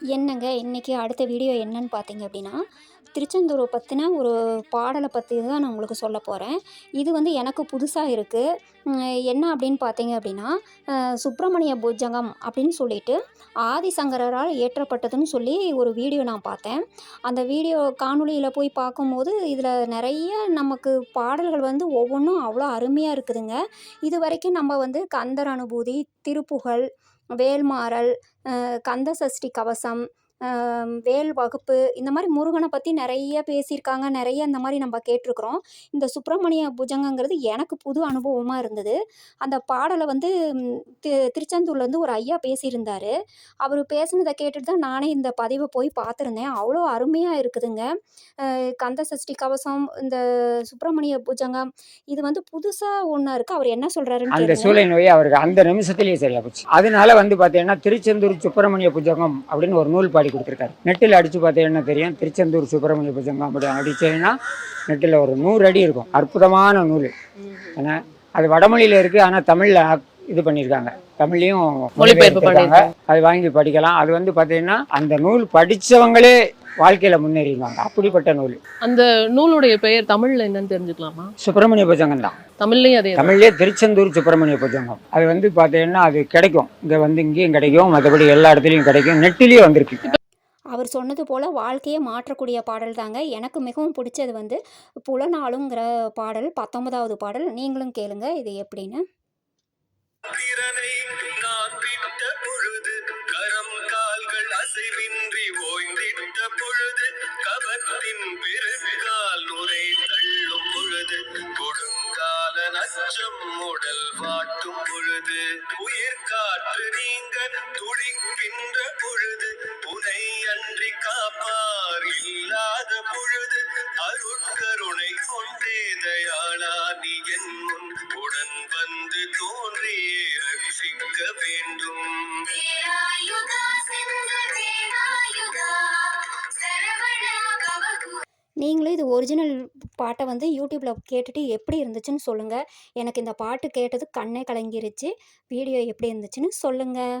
என்னங்க இன்றைக்கி அடுத்த வீடியோ என்னன்னு பார்த்தீங்க அப்படின்னா திருச்செந்தூரை பற்றின ஒரு பாடலை பற்றி தான் நான் உங்களுக்கு சொல்ல போகிறேன் இது வந்து எனக்கு புதுசாக இருக்குது என்ன அப்படின்னு பார்த்தீங்க அப்படின்னா சுப்பிரமணிய பூஜகம் அப்படின்னு சொல்லிட்டு ஆதிசங்கரால் இயற்றப்பட்டதுன்னு சொல்லி ஒரு வீடியோ நான் பார்த்தேன். அந்த வீடியோ காணொளியில் போய் பார்க்கும்போது இதில் நிறைய நமக்கு பாடல்கள் வந்து ஒவ்வொன்றும் அவ்வளோ அருமையாக இருக்குதுங்க. இது வரைக்கும் நம்ம வந்து கந்தர் அனுபூதி திருப்புகழ் வேல்மாறல் கந்த சஷ்டி கவசம் வேல் வகுப்பு இந்த மாதிரி முருகனை பற்றி நிறைய பேசியிருக்காங்க. நிறைய இந்த மாதிரி நம்ம கேட்டிருக்கிறோம். இந்த சுப்பிரமணிய புஜங்கங்கிறது எனக்கு புது அனுபவமாக இருந்தது. அந்த பாடலை வந்து தி திருச்செந்தூர்லேருந்து ஒரு ஐயா பேசியிருந்தார். அவர் பேசுனதை கேட்டுட்டு தான் நானே இந்த பதிவை போய் பார்த்துருந்தேன். அவ்வளோ அருமையாக இருக்குதுங்க. கந்த சஷ்டி கவசம் இந்த சுப்பிரமணிய புஜங்கம் இது வந்து புதுசாக ஒன்றா இருக்குது அவர் என்ன சொல்கிறாருன்னு அந்த சூளை நோய் அவருக்கு அந்த நிமிஷத்திலேயே சரியா போச்சு. அதனால வந்து பார்த்தீங்கன்னா திருச்செந்தூர் சுப்பிரமணிய புஜங்கம் அப்படின்னு ஒரு நூல் பாடி கொடுத்துருக்காரு. நெட்டில் அடிச்சு பார்த்தீங்கன்னா தெரியும்? திருச்செந்தூர் சுப்பிரமணிய புஜங்கம் அப்படி அடிச்சீங்கன்னா நெட்டில் ஒரு நூறு அடி இருக்கும். அற்புதமான நூல். ஏன்னா அது வடமொழியில் இருக்குது ஆனால் தமிழில் இது பண்ணியிருக்காங்க. தமிழ்லையும் மொழிபெயர்ப்பு மொழிபெயர்த்திருக்காங்க. அது வாங்கி படிக்கலாம். அது வந்து பார்த்தீங்கன்னா அந்த நூல் படித்தவங்களே வாழ்க்கையில் முன்னேறிடுவாங்க. அப்படிப்பட்ட நூல். அந்த நூலுடைய பெயர் தமிழ்ல என்னன்னு தெரிஞ்சுக்கலாமா? சுப்பிரமணிய புஜங்கம் தான் தமிழ்லயும் அதே. தமிழ்லேயே திருச்செந்தூர் சுப்பிரமணிய புஜங்கம் அது வந்து பார்த்தீங்கன்னா அது கிடைக்கும். இங்கே வந்து இங்கேயும் கிடைக்கும். மற்றபடி எல்லா இடத்துலையும் கிடைக்கும். நெட்டிலேயே வந்திருக்கு. அவர் சொன்னது போல் வாழ்க்கையை மாற்றக்கூடிய பாடல் தாங்க. எனக்கு மிகவும் பிடிச்சது வந்து புலனாளுங்கிற பாடல் பத்தொன்பதாவது பாடல். நீங்களும் கேளுங்க இது எப்படின்னு. பொழுது கபத்தின் பெருகால் நுரை தள்ளும் பொழுது கொடுங்கால அச்சம் உடல் வாட்டும் பொழுது. உயிர் காற்று நீங்க துடிக்கின்ற பொழுது. புனை அன்றி காப்பார் இல்லாத பொழுது. அருட்கருணை கொண்டே தயாளா நீ என் முன் உடன் வந்து தோன்றியே ரட்சிக்க வேண்டும். நீங்களும் இது ஒரிஜினல் பாட்டை வந்து யூடியூப்பில் கேட்டுட்டு எப்படி இருந்துச்சுன்னு சொல்லுங்கள் எனக்கு இந்த பாட்டு கேட்டது கண்ணே கலங்கிருச்சு. வீடியோ எப்படி இருந்துச்சுன்னு சொல்லுங்கள்